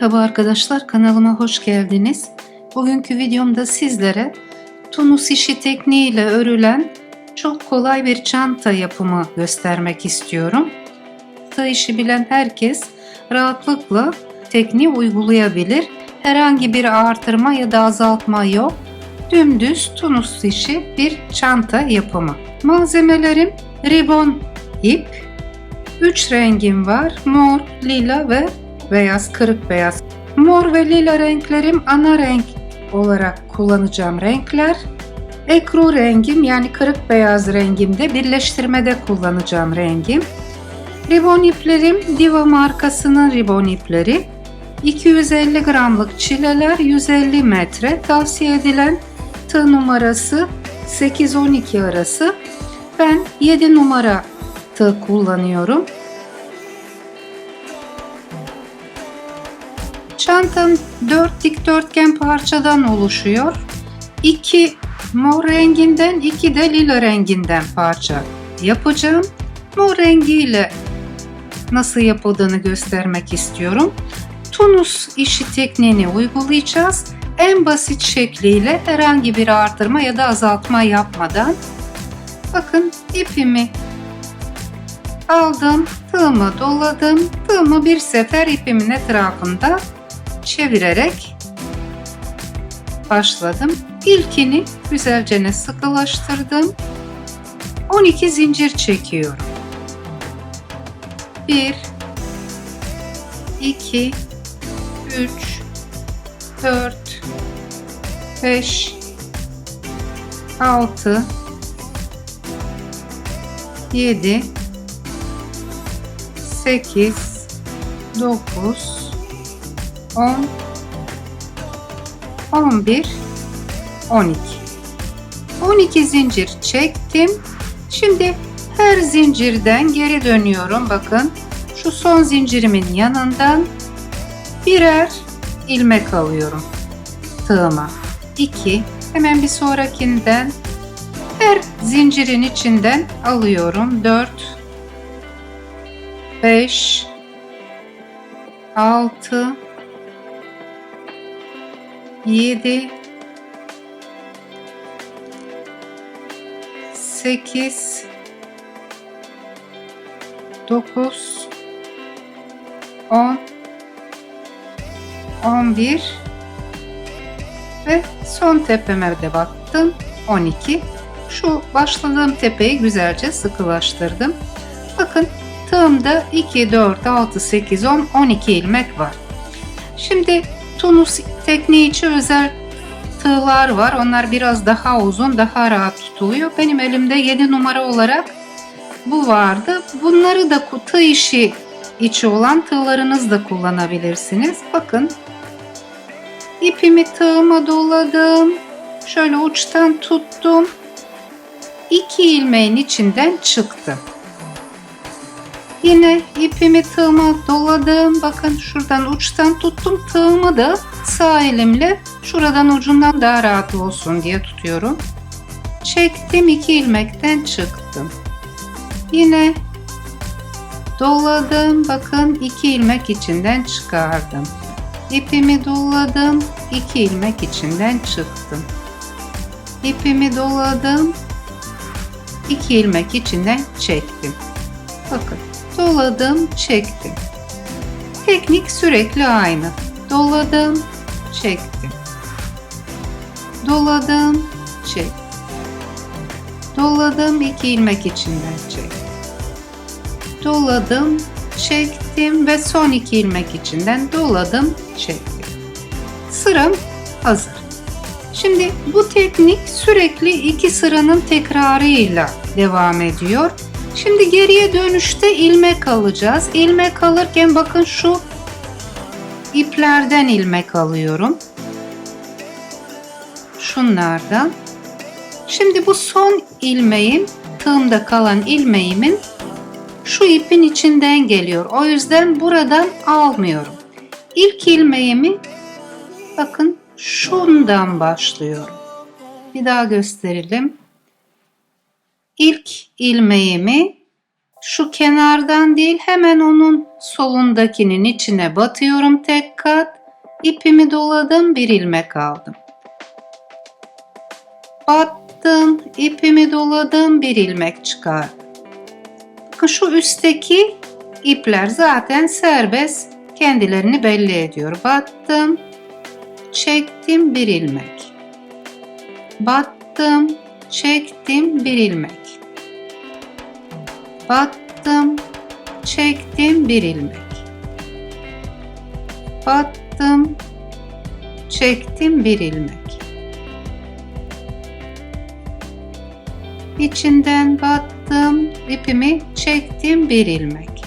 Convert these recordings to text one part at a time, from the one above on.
Merhaba arkadaşlar kanalıma hoş geldiniz. Bugünkü videomda sizlere Tunus işi tekniğiyle örülen çok kolay bir çanta yapımı göstermek istiyorum. Tığ işi bilen herkes rahatlıkla tekniği uygulayabilir. Herhangi bir artırma ya da azaltma yok. Dümdüz Tunus işi bir çanta yapımı. Malzemelerim ribon ip, 3 rengim var. Mor, lila ve beyaz, kırık beyaz. Mor ve lila renklerim ana renk olarak kullanacağım renkler. Ekru rengim yani kırık beyaz rengimde birleştirmede kullanacağım rengim. Ribon iplerim Diva markasının ribon ipleri. 250 gramlık çileler 150 metre. Tavsiye edilen tığ numarası 8-12 arası. Ben 7 numara tığ kullanıyorum. Çantam 4 dikdörtgen parçadan oluşuyor. 2 mor renginden, 2 de lila renginden parça yapacağım. Mor rengiyle nasıl yapıldığını göstermek istiyorum. Tunus işi tekniğini uygulayacağız. En basit şekliyle herhangi bir artırma ya da azaltma yapmadan. Bakın ipimi aldım, tığımı doladım. Tığımı bir sefer ipimin etrafında çevirerek başladım. İlkini güzelce sıkılaştırdım. 12 zincir çekiyorum. 1 2 3 4 5 6 7 8 9 10 11 12 12 zincir çektim. Şimdi her zincirden geri dönüyorum. Bakın şu son zincirimin yanından birer ilmek alıyorum tığıma. 2 hemen bir sonrakinden her zincirin içinden alıyorum. 4 5 6 7 8 9 10 11 ve son tepeme de baktım. 12 şu başladığım tepeyi güzelce sıkılaştırdım. Bakın tığımda 2 4 6 8 10 12 ilmek var. Şimdi Tunus tekniği için özel tığlar var. Onlar biraz daha uzun, daha rahat tutuluyor. Benim elimde 7 numara olarak bu vardı. Bunları da tığ işi içi olan tığlarınız da kullanabilirsiniz. Bakın ipimi tığıma doladım. Şöyle uçtan tuttum. İki ilmeğin içinden çıktım. Yine ipimi tığıma doladım. Bakın şuradan uçtan tuttum. Tığımı da sağ elimle şuradan ucundan daha rahat olsun diye tutuyorum. Çektim iki ilmekten çıktım. Yine doladım. Bakın iki ilmek içinden çıkardım. İpimi doladım. iki ilmek içinden çıktım. İpimi doladım. iki ilmek içinden çektim. Bakın doladım, çektim. Teknik sürekli aynı. Doladım, çektim. Doladım, çek. Doladım, iki ilmek içinden çek. Doladım, çektim ve son iki ilmek içinden doladım, çektim. Sıram hazır. Şimdi bu teknik sürekli iki sıranın tekrarıyla devam ediyor. Şimdi geriye dönüşte ilmek alacağız. İlmek alırken bakın şu iplerden ilmek alıyorum. Şunlardan. Şimdi bu son ilmeğim tığımda kalan ilmeğimin şu ipin içinden geliyor. O yüzden buradan almıyorum. İlk ilmeğimi bakın şundan başlıyorum. Bir daha gösterelim. İlk ilmeğimi şu kenardan değil hemen onun solundakinin içine batıyorum tek kat. İpimi doladım bir ilmek aldım. Battım, ipimi doladım bir ilmek çıkardım. Bakın şu üstteki ipler zaten serbest kendilerini belli ediyor. Battım, çektim bir ilmek. Battım, çektim bir ilmek. Battım, çektim bir ilmek. Battım, çektim bir ilmek. İçinden battım, ipimi çektim bir ilmek.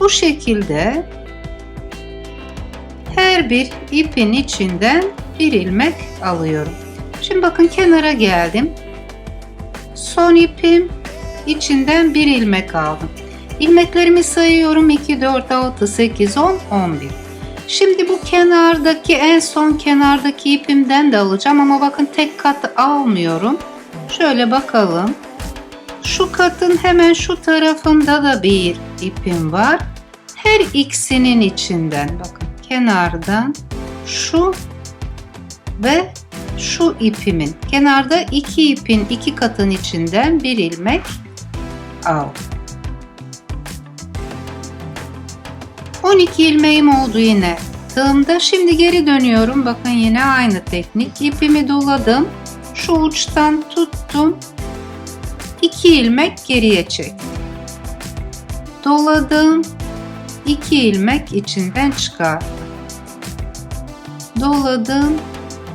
Bu şekilde her bir ipin içinden bir ilmek alıyorum. Şimdi bakın kenara geldim. Son ipim içinden bir ilmek aldım. İlmeklerimi sayıyorum 2, 4, 6, 8, 10, 11. Şimdi bu kenardaki en son kenardaki ipimden de alacağım ama bakın tek kat almıyorum. Şöyle bakalım. Şu katın hemen şu tarafında da bir ipim var. Her ikisinin içinden bakın kenardan şu ve şu ipimin kenarda iki ipin iki katın içinden bir ilmek al. 12 ilmeğim oldu yine tığımda. Şimdi geri dönüyorum. Bakın yine aynı teknik. İpimi doladım. Şu uçtan tuttum. 2 ilmek geriye çektim. Doladım. 2 ilmek içinden çıkardım. Doladım,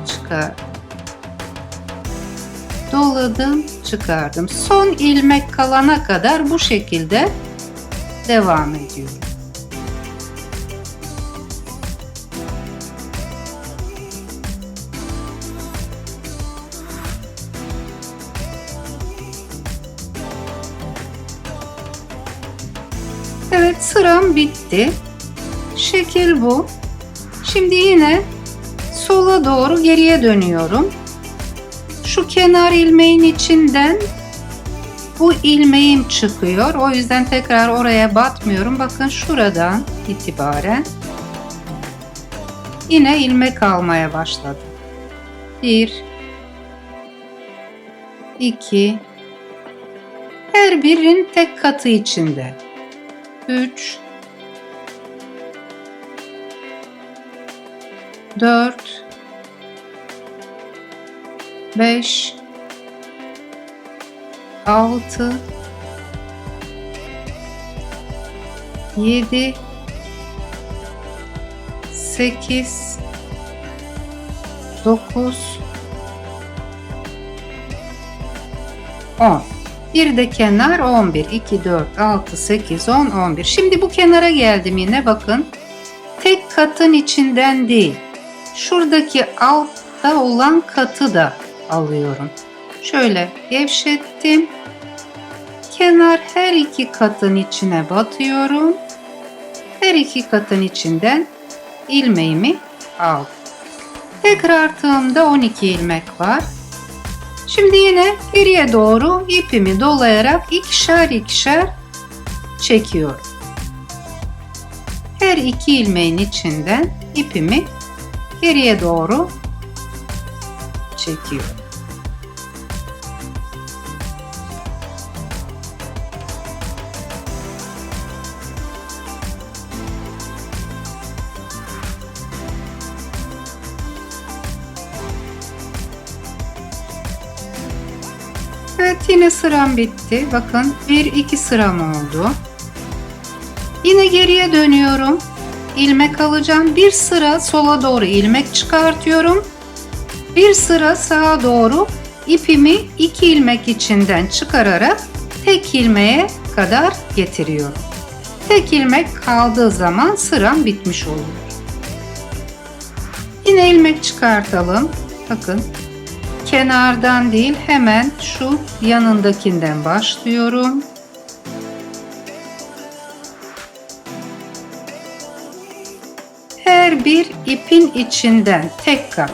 çıkardım. Doladım, çıkardım. Son ilmek kalana kadar bu şekilde devam ediyorum. Evet sıram bitti. Şekil bu. Şimdi yine sola doğru geriye dönüyorum. Şu kenar ilmeğin içinden bu ilmeğim çıkıyor. O yüzden tekrar oraya batmıyorum. Bakın şuradan itibaren yine ilmek almaya başladım. 1 2 her birinin tek katı içinde. 3 4 5 6 7 8 9 10 bir de kenar 11 2 4 6 8 10 11 şimdi bu kenara geldim yine bakın. Tek katın içinden değil. Şuradaki altta olan katı da alıyorum. Şöyle gevşettim. Kenar her iki katın içine batıyorum. Her iki katın içinden ilmeğimi aldım tekrar tığımda 12 ilmek var. Şimdi yine geriye doğru ipimi dolayarak ikişer ikişer çekiyorum. Her iki ilmeğin içinden ipimi geriye doğru çekiyorum. Yine sıram bitti. Bakın 1-2 sıram oldu. Yine geriye dönüyorum. ilmek alacağım. Bir sıra sola doğru ilmek çıkartıyorum. Bir sıra sağa doğru ipimi iki ilmek içinden çıkararak tek ilmeğe kadar getiriyorum. Tek ilmek kaldığı zaman sıram bitmiş oluyor. Yine ilmek çıkartalım. Bakın kenardan değil hemen şu yanındakinden başlıyorum. Her bir ipin içinden tek kat.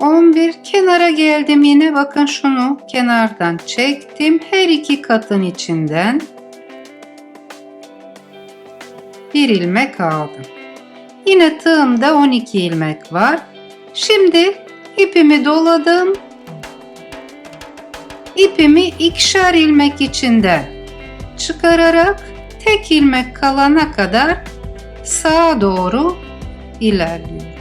11 kenara geldim yine. Bakın şunu kenardan çektim. Her iki katın içinden bir ilmek aldım. Yine tığımda 12 ilmek var. Şimdi ipimi doladım. İpimi ikişer ilmek içinden çıkararak tek ilmek kalana kadar sağa doğru ilerliyorum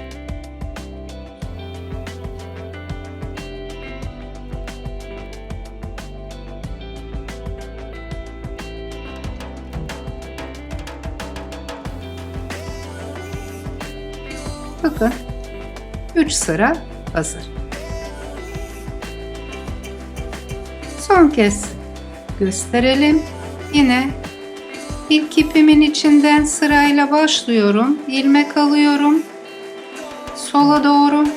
3 sıra hazır. Son kez gösterelim. Yine ilk ipimin içinden sırayla başlıyorum. ilmek alıyorum. Sola doğru.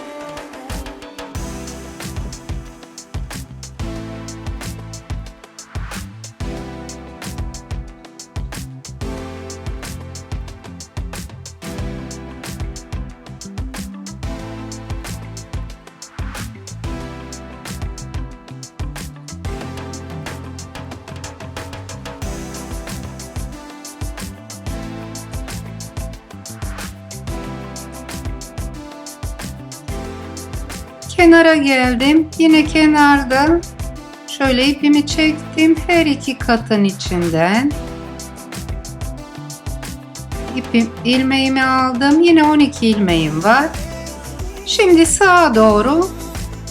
Kenara geldim. Yine kenarda şöyle ipimi çektim. Her iki katın içinden ipim ilmeğimi aldım. Yine 12 ilmeğim var. Şimdi sağa doğru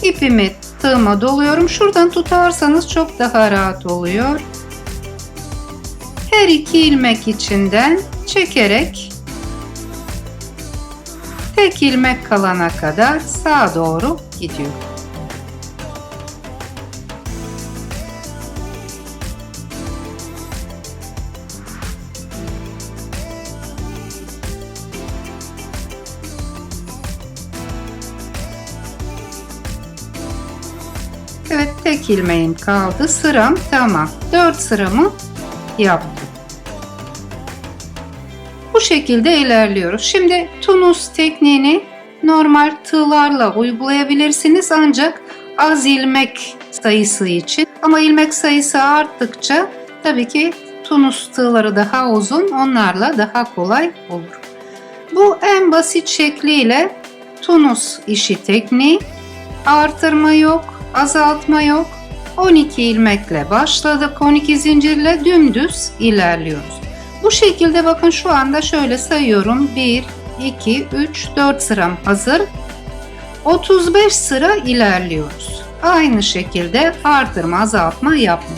ipimi tığıma doluyorum. Şuradan tutarsanız çok daha rahat oluyor. Her iki ilmek içinden çekerek tek ilmek kalana kadar sağa doğru gidiyor. Evet tek ilmeğim kaldı. Sıram tamam. 4 sıramı yaptım. Bu şekilde ilerliyoruz. Şimdi tunus tekniğini normal tığlarla uygulayabilirsiniz ancak az ilmek sayısı için. Ama ilmek sayısı arttıkça tabii ki tunus tığları daha uzun onlarla daha kolay olur. Bu en basit şekliyle tunus işi tekniği. Artırma yok, azaltma yok. 12 ilmekle başladık. 12 zincirle dümdüz ilerliyoruz. Bu şekilde bakın şu anda şöyle sayıyorum. 1, 2, 3, 4 sıram hazır. 35 sıra ilerliyoruz. Aynı şekilde artırma azaltma yapma.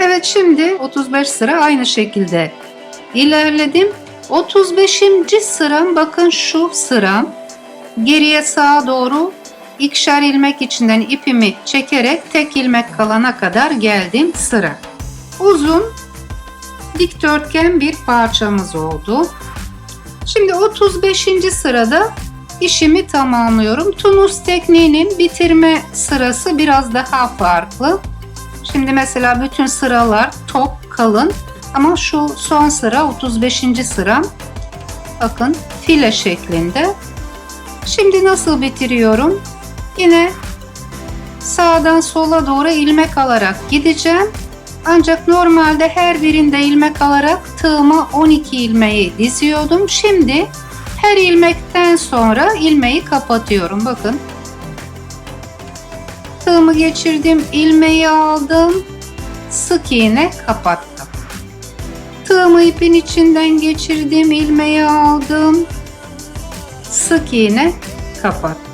Evet şimdi 35 sıra aynı şekilde ilerledim. 35. sıram bakın şu sıram. Geriye sağa doğru ikişer ilmek içinden ipimi çekerek tek ilmek kalana kadar geldim sıra. Uzun dikdörtgen bir parçamız oldu. Şimdi 35. sırada işimi tamamlıyorum. Tunus tekniğinin bitirme sırası biraz daha farklı. Şimdi mesela bütün sıralar top kalın ama şu son sıra 35. sıram bakın file şeklinde. Şimdi nasıl bitiriyorum? Yine sağdan sola doğru ilmek alarak gideceğim. Ancak normalde her birinde ilmek alarak tığıma 12 ilmeği diziyordum. Şimdi her ilmekten sonra ilmeği kapatıyorum. Bakın. Tığımı geçirdim, ilmeği aldım. Sık iğne kapattım. Tığımı ipin içinden geçirdim, ilmeği aldım. Sık iğne kapattım.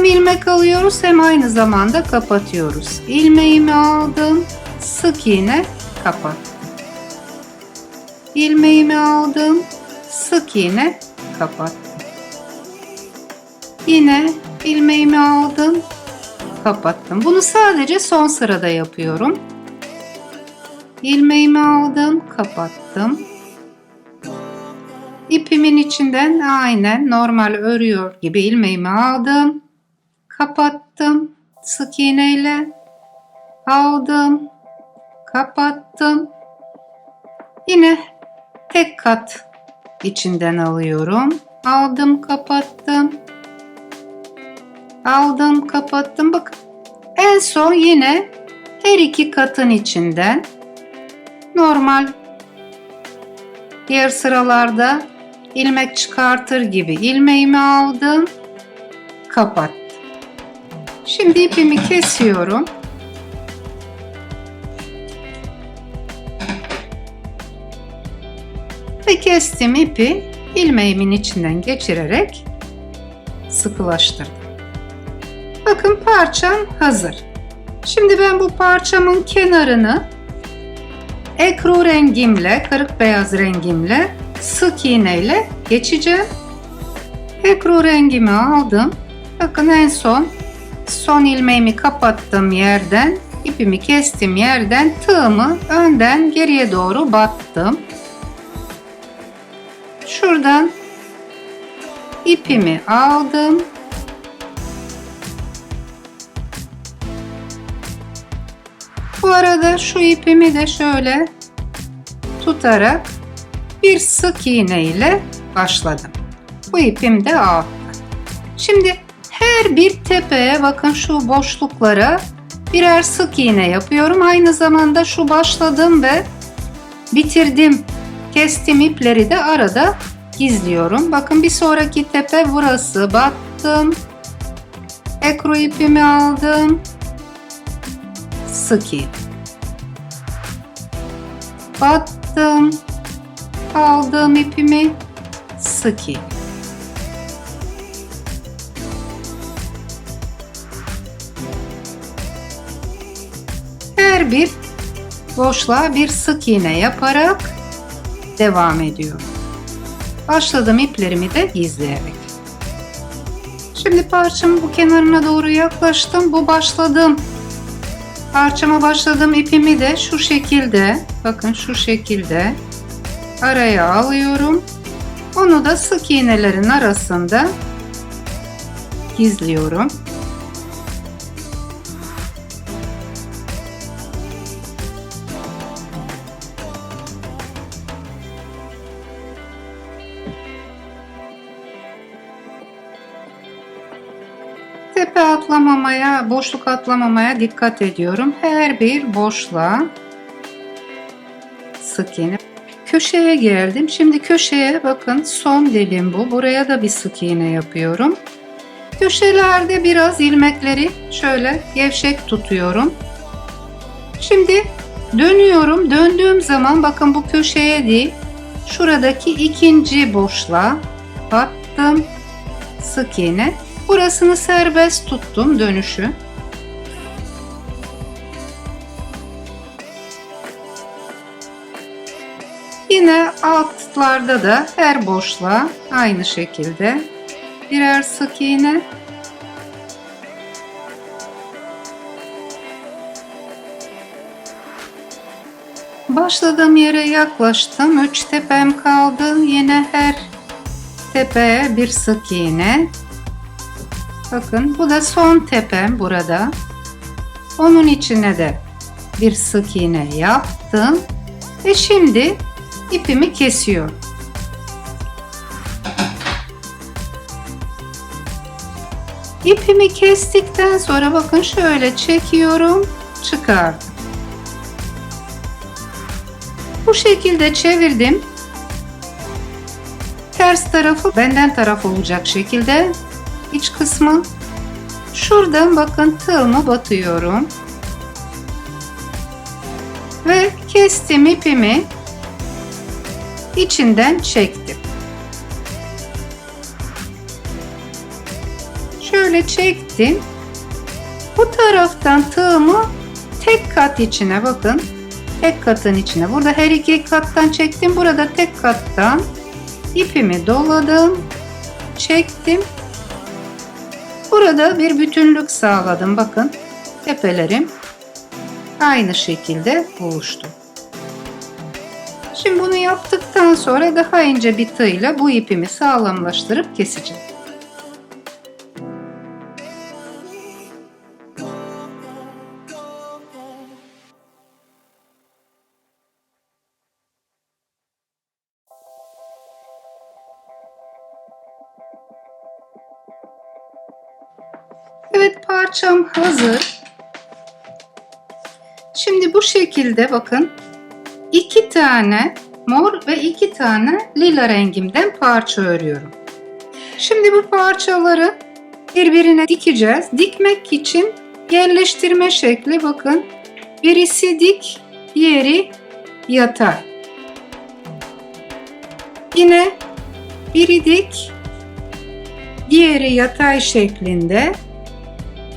Hem ilmek alıyoruz hem aynı zamanda kapatıyoruz. İlmeğimi aldım, sık iğne kapat. İlmeğimi aldım, sık iğne kapat. Yine ilmeğimi aldım, kapattım. Bunu sadece son sırada yapıyorum. İlmeğimi aldım, kapattım. İpimin içinden aynen normal örüyor gibi ilmeğimi aldım kapattım sık iğneyle aldım kapattım Yine tek kat içinden alıyorum. Aldım, kapattım. Aldım, kapattım. Bakın en son yine her iki katın içinden normal diğer sıralarda ilmek çıkartır gibi ilmeğimi aldım, kapattım. Şimdi ipimi kesiyorum. Ve kestim ipi ilmeğimin içinden geçirerek sıkılaştırdım. Bakın parçam hazır. Şimdi ben bu parçamın kenarını ekru rengimle, kırık beyaz rengimle sık iğneyle geçeceğim. Ekru rengimi aldım. Bakın en son son ilmeğimi kapattığım yerden ipimi kestiğim yerden tığımı önden geriye doğru battım. Şuradan ipimi aldım. Bu arada şu ipimi de şöyle tutarak bir sık iğne ile başladım. Bu ipim de altta. Şimdi her bir tepeye bakın şu boşluklara birer sık iğne yapıyorum. Aynı zamanda şu başladım ve bitirdim kestim ipleri de arada gizliyorum. Bakın bir sonraki tepe burası. Battım. Ekru ipimi aldım. Sık iğne. Battım. Aldığım ipimi sık iğne. Her bir boşluğa bir sık iğne yaparak devam ediyorum. Başladım iplerimi de gizleyerek. Şimdi parçamın bu kenarına doğru yaklaştım. Bu başladım. Parçama başladığım ipimi de şu şekilde, bakın şu şekilde araya alıyorum. Onu da sık iğnelerin arasında gizliyorum. Atlamamaya, boşluk atlamamaya dikkat ediyorum. Her bir boşluğa sık iğne. Köşeye geldim. Şimdi köşeye bakın son dilim bu. Buraya da bir sık iğne yapıyorum. Köşelerde biraz ilmekleri şöyle gevşek tutuyorum. Şimdi dönüyorum. Döndüğüm zaman bakın bu köşeye değil, şuradaki ikinci boşluğa battım. Sık iğne. Burasını serbest tuttum dönüşü. Yine altlarda da her boşluğa aynı şekilde birer sık iğne. Başladığım yere yaklaştım. Üç tepem kaldı. Yine her tepeye bir sık iğne. Bakın bu da son tepem burada. Onun içine de bir sık iğne yaptım. Ve şimdi ipimi kesiyorum. İpimi kestikten sonra bakın şöyle çekiyorum, çıkardım. Bu şekilde çevirdim. Ters tarafı benden taraf olacak şekilde iç kısmı. Şuradan bakın tığımı batıyorum. Ve kestim ipimi içinden çektim. Şöyle çektim. Bu taraftan tığımı tek kat içine bakın. Tek katın içine. Burada her iki kattan çektim. Burada tek kattan ipimi doladım. Çektim. Burada bir bütünlük sağladım. Bakın tepelerim aynı şekilde buluştu. Şimdi bunu yaptıktan sonra daha ince bir tığla bu ipimi sağlamlaştırıp keseceğim. Evet parçam hazır. Şimdi bu şekilde bakın iki tane mor ve iki tane lila rengimden parça örüyorum. Şimdi bu parçaları birbirine dikeceğiz. Dikmek için yerleştirme şekli bakın. Birisi dik, diğeri yatay. Yine biri dik, diğeri yatay şeklinde.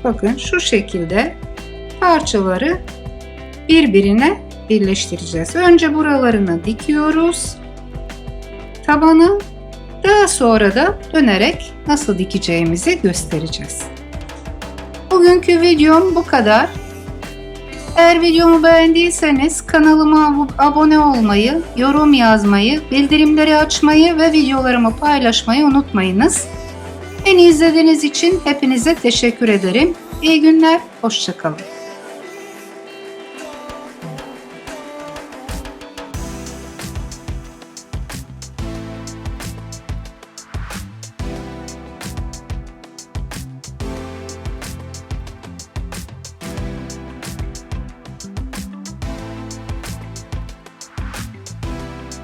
Bakın şu şekilde parçaları birbirine birleştireceğiz. Önce buralarını dikiyoruz. Tabanı daha sonra da dönerek nasıl dikeceğimizi göstereceğiz. Bugünkü videom bu kadar. Eğer videomu beğendiyseniz kanalıma abone olmayı, yorum yazmayı, bildirimleri açmayı ve videolarımı paylaşmayı unutmayınız. Beni izlediğiniz için hepinize teşekkür ederim. İyi günler, hoşçakalın.